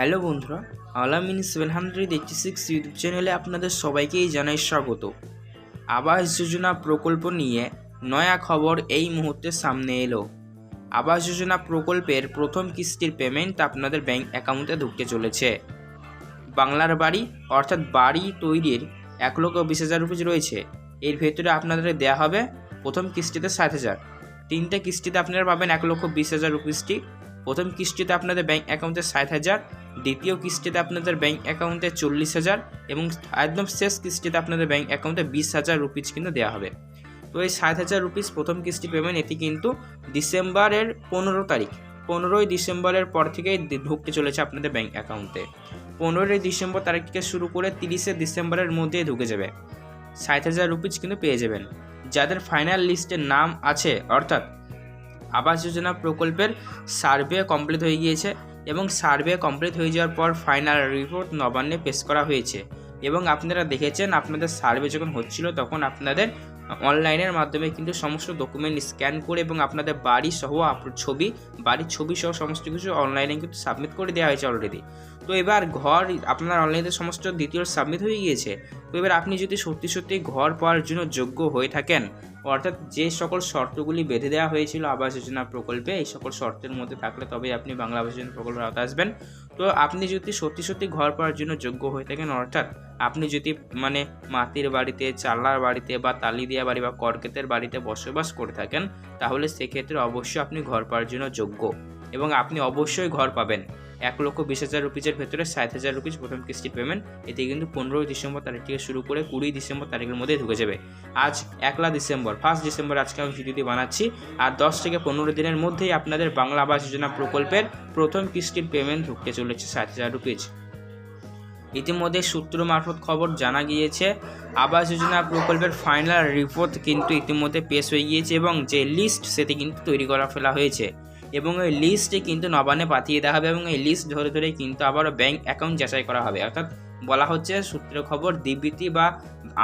Hello বন্ধুরা, Alamin seven hundred eighty six YouTube চ্যানেলে আপনাদের সবাইকেই জানাই স্বাগত। আবাস যোজনা প্রকল্প নিয়ে নয়া খবর এই মুহূর্তে সামনে এলো। আবাস যোজনা প্রকল্পের প্রথম কিস্তির পেমেন্ট আপনাদের ব্যাংক অ্যাকাউন্টে ঢুকতে চলেছে। বাংলার বাড়ি, অর্থাৎ বাড়ি তৈরির এক লক্ষ বিশ হাজার রুপিজ রয়েছে। এর ভেতরে আপনাদের দেওয়া হবে প্রথম কিস্তিতে ষাট হাজার। তিনটে কিস্তিতে আপনারা পাবেন এক লক্ষ বিশ হাজার রুপিসটি প্রথম কিস্তিতে আপনাদের ব্যাংক অ্যাকাউন্টে ষাট হাজার দ্বিতীয় কিস্তিতে আপনাদের ব্যাঙ্ক অ্যাকাউন্টে চল্লিশ হাজার এবং একদম শেষ কিস্তিতে আপনাদের ব্যাঙ্ক অ্যাকাউন্টে বিশ হাজার রুপিস কিন্তু দেওয়া হবে। তো এই ষাট হাজার রুপিস প্রথম কিস্তি পেমেন্ট এটি কিন্তু ডিসেম্বরের পনেরো তারিখ। পনেরোই ডিসেম্বরের পর থেকেই ঢুকতে চলেছে আপনাদের ব্যাঙ্ক অ্যাকাউন্টে পনেরোই ডিসেম্বর তারিখ থেকে শুরু করে তিরিশে ডিসেম্বরের মধ্যেই ঢুকে যাবে। ষাট হাজার রুপিস কিন্তু পেয়ে যাবেন। যাদের ফাইনাল লিস্টে নাম আছে, অর্থাৎ আবাস যোজনা প্রকল্পের সার্ভে কমপ্লিট হয়ে গিয়েছে এবং সার্ভে কমপ্লিট হয়ে যাওয়ার পর ফাইনাল রিপোর্ট নবান্নে পেশ করা হয়েছে। এবং আপনারা দেখেছেন, আপনাদের সার্ভে যখন হচ্ছিল, তখন আপনাদের অনলাইনের মাধ্যমে কিন্তু সমস্ত ডকুমেন্ট স্ক্যান করে এবং আপনাদের বাড়ি সহ ছবি, বাড়ির ছবি সহ সমস্ত কিছু অনলাইনে কিন্তু সাবমিট করে দেওয়া হয়েছে অলরেডি তো এবার ঘর, আপনার অনলাইনে সমস্ত দ্বিতীয় সাবমিট হয়ে গিয়েছে। তো এবার আপনি যদি সত্যি সত্যি ঘর পাওয়ার জন্য যোগ্য হয়ে থাকেন, অর্থাৎ যে সকল শর্তগুলি বেঁধে দেওয়া হয়েছিল আবাস যোজনা প্রকল্পে, এই সকল শর্তের মধ্যে থাকলে তবেই আপনি বাংলা আবাস যোজনা প্রকল্পের আওতায় আসবেন। তো আপনি যদি সত্যি সত্যি ঘর পাওয়ার জন্য যোগ্য হয়ে থাকেন, অর্থাৎ আপনি যদি মানে মাটির বাড়িতে, চালার বাড়িতে বা তালি দেওয়া বাড়ি বা কর্কেতের বাড়িতে বসবাস করে থাকেন, তাহলে সেক্ষেত্রে অবশ্যই আপনি ঘর পাওয়ার জন্য যোগ্য এবং আপনি অবশ্যই ঘর পাবেন। এক লক্ষ বিশ হাজার রুপিজের ভেতরে ষাট হাজার রুপিজ প্রথম কিস্তির পেমেন্ট এটি কিন্তু পনেরোই ডিসেম্বর তারিখ থেকে শুরু করে কুড়ি ডিসেম্বর তারিখের মধ্যে ঢুকে যাবে। আজ একলা ডিসেম্বর ফার্স্ট ডিসেম্বর আজকে আমি ভিডিওটি বানাচ্ছি। আর দশ থেকে পনেরো দিনের মধ্যেই আপনাদের বাংলা আবাস যোজনা প্রকল্পের প্রথম কিস্তির পেমেন্ট ঢুকতে চলেছে সাত হাজার রুপিজ ইতিমধ্যে সূত্র মারফত খবর জানা গিয়েছে, আবাস যোজনা প্রকল্পের ফাইনাল রিপোর্ট কিন্তু ইতিমধ্যে পেশ হয়ে গিয়েছে এবং যে লিস্ট সেটি কিন্তু তৈরি করা ফেলা হয়েছে। এবং এই লিস্টটি কিন্তু নবান্নে পাঠিয়ে দেওয়া হবে এবং এই লিস্ট ধরে ধরে কিন্তু আবারও ব্যাঙ্ক অ্যাকাউন্ট যাচাই করা হবে। অর্থাৎ বলা হচ্ছে সূত্র খবর ডিবিটি বা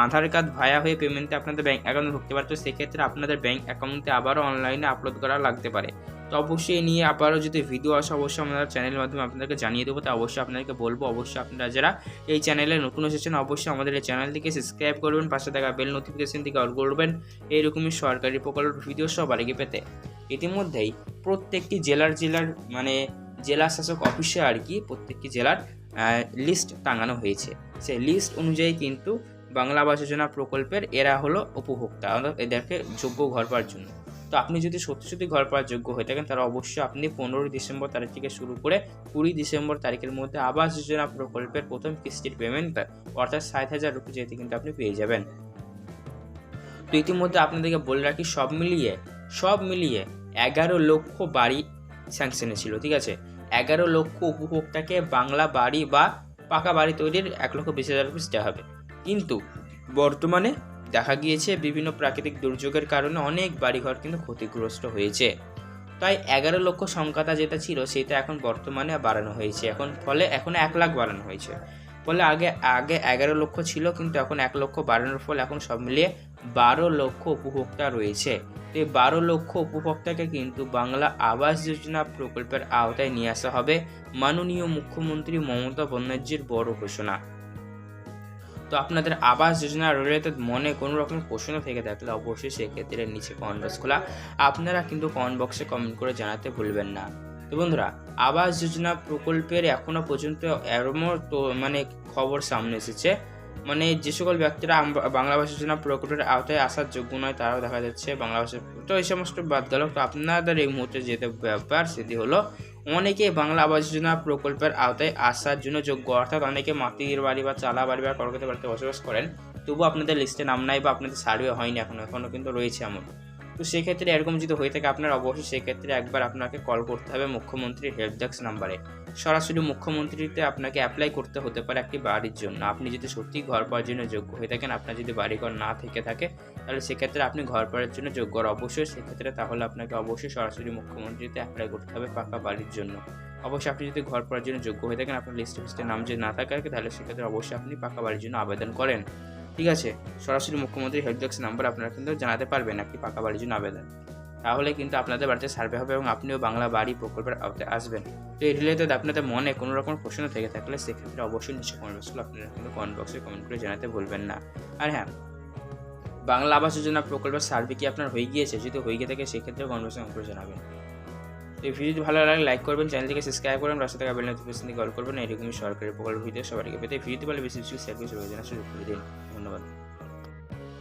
আধার কার্ড ভায়া হয়ে পেমেন্টে আপনাদের ব্যাঙ্ক অ্যাকাউন্টে ঢুকতে পারে। তো সেক্ষেত্রে আপনাদের ব্যাঙ্ক অ্যাকাউন্টে আবারও অনলাইনে আপলোড করা লাগতে পারে। তো অবশ্যই নিয়ে আবারও যদি ভিডিও আসে, অবশ্যই আমরা চ্যানেলের মাধ্যমে আপনাদেরকে জানিয়ে দেবো। তো অবশ্যই আপনাদেরকে বলব, অবশ্যই আপনারা যারা এই চ্যানেলে নতুন এসেছেন, অবশ্যই আমাদের এই চ্যানেলটিকে সাবস্ক্রাইব করবেন, পাশে থাকা বেল নোটিফিকেশন থেকে অল করবেন। এইরকমই সরকারি প্রকল্পের ভিডিও সবার আগে পেতে। ইতিমধ্যেই প্রত্যেকটি জেলার জেলার মানে জেলা শাসক অফিসে আর কি প্রত্যেকটি জেলার লিস্ট টাঙানো হয়েছে। সেই লিস্ট অনুযায়ী কিন্তু বাংলা আবাস যোজনা প্রকল্পের এরা হলো উপভোক্তা, অর্থাৎ এদেরকে যোগ্য ঘর পাওয়ার জন্য। তো আপনি যদি সত্যি সত্যি ঘর পাওয়ার যোগ্য হয়ে থাকেন, তাহলে অবশ্যই আপনি পনেরোই ডিসেম্বর তারিখ থেকে শুরু করে কুড়ি ডিসেম্বর তারিখের মধ্যে আবাস যোজনা প্রকল্পের প্রথম কিস্তির পেমেন্ট অর্থাৎ ষাট হাজার রুপি যেটি কিন্তু আপনি পেয়ে যাবেন। তো ইতিমধ্যে আপনাদেরকে বলে রাখি, সব মিলিয়ে সব মিলিয়ে এগারো লক্ষ বাড়ি স্যাংশনে ছিল, ঠিক আছে? এগারো লক্ষ উপভোক্তাকে বাংলা বাড়ি বা পাকা বাড়ি তৈরির এক লক্ষ বিশ হাজার রুপিস দেওয়া হবে। কিন্তু বর্তমানে দেখা গিয়েছে বিভিন্ন প্রাকৃতিক দুর্যোগের কারণে অনেক বাড়িঘর কিন্তু ক্ষতিগ্রস্ত হয়েছে। তাই এগারো লক্ষ সংখ্যাটা যেটা ছিল, সেটা এখন বর্তমানে বাড়ানো হয়েছে। এখন ফলে এখন এক লাখ বাড়ানো হয়েছে। ফলে আগে আগে এগারো লক্ষ ছিল, কিন্তু এখন এক লক্ষ বাড়ানোর ফলে এখন সব মিলিয়ে বারো লক্ষ উপভোক্তা রয়েছে। এই বারো লক্ষ উপভোক্তাকে কিন্তু বাংলা আবাস যোজনা প্রকল্পের আওতায় নিয়ে আসা হবে। মাননীয় মুখ্যমন্ত্রী মমতা বন্দ্যোপাধ্যায়ের বড় ঘোষণা। তো আপনাদের আবাস যোজনা রিলেটেড মনে কোনো রকম প্রশ্ন থেকে থাকলে অবশ্যই সেক্ষেত্রে নিচে কমেন্ট বক্স খোলা। আপনারা কিন্তু কমেন্ট বক্সে কমেন্ট করে জানাতে ভুলবেন না। তো বন্ধুরা, আবাস যোজনা প্রকল্পের এখনও পর্যন্ত এরমও তো মানে খবর সামনে এসেছে। মানে যে সকল ব্যক্তিরা বাংলা আবাস যোজনা প্রকল্পের আওতায় আসার যোগ্য নয়, তারাও দেখা যাচ্ছে বাংলা ভাষা তো এই সমস্ত বাদ গেল। তো আপনাদের এই মুহূর্তে যেতে ব্যাপার, সেটি হলো অনেকে বাংলা আবাস যোজনা প্রকল্পের আওতায় আসার জন্য যোগ্য, অর্থাৎ অনেকে মাটির বাড়ি বা চালা বাড়ি বা কলকাতা বাড়িতে বসবাস করেন। তবু আপনাদের লিস্টে নাম নাই বা আপনাদের সার্ভে হয়নি এখনও এখনও কিন্তু রয়েছে এমন। তো সেক্ষেত্রে এরকম যদি হয়ে থাকে আপনার, অবশ্যই সেক্ষেত্রে একবার আপনাকে কল করতে হবে মুখ্যমন্ত্রীর হেল্প ডেস্ক নাম্বারে সরাসরি মুখ্যমন্ত্রীতে আপনাকে অ্যাপ্লাই করতে হতে পারে একটি বাড়ির জন্য। আপনি যদি সত্যি ঘর পাওয়ার জন্য যোগ্য হয়ে থাকেন, আপনার যদি বাড়িঘর না থেকে থাকে, তাহলে সেক্ষেত্রে আপনি ঘর পাওয়ার জন্য যোগ্য। আর অবশ্যই সেক্ষেত্রে তাহলে আপনাকে অবশ্যই সরাসরি মুখ্যমন্ত্রীতে অ্যাপ্লাই করতে হবে পাকা বাড়ির জন্য। অবশ্যই আপনি যদি ঘর পাওয়ার জন্য যোগ্য হয়ে থাকেন, আপনার লিস্টে লিস্টে নাম যদি না থাকে তাহলে সেক্ষেত্রে অবশ্যই আপনি পাকা বাড়ির জন্য আবেদন করেন। ঠিক আছে? সরাসরি মুখ্যমন্ত্রী হেল্প ডেস্ক নাম্বার আপনারা কিন্তু জানাতে পারবেন একটি পাকা বাড়ির জন্য আবেদন। তাহলে কিন্তু আপনাদের বাড়িতে সার্ভে হবে এবং আপনিও বাংলা বাড়ি প্রকল্পের আওতায় আসবেন। তো এই রিলেটেড আপনাদের মনে কোনো রকম প্রশ্ন থেকে থাকলে সেক্ষেত্রে অবশ্যই নিচে কমেন্ট বক্সে আপনারা কিন্তু কমেন্ট বক্সে কমেন্ট করে জানাতে ভুলবেন না। আর হ্যাঁ বাংলা আবাস যোজনা প্রকল্পের সার্ভে কি আপনার হয়ে গিয়েছে? যদি হয়ে গিয়ে থাকে সেক্ষেত্রে কমেন্ট বক্সে করে জানাবেন। এই ভিডিওটি ভালো লাগলে লাইক করবেন চ্যানেলটিকে সাবস্ক্রাইব করবেন রাস্তা থেকে বেল নোটিফিকেশন কল করবেন, এরকমই সরকারি প্রকল্প ভিডিও সবাইকে পেতে ভিডিওটি ভালো বেশি বেশি শেয়ার করে সুযোগ করে দিন। ধন্যবাদ।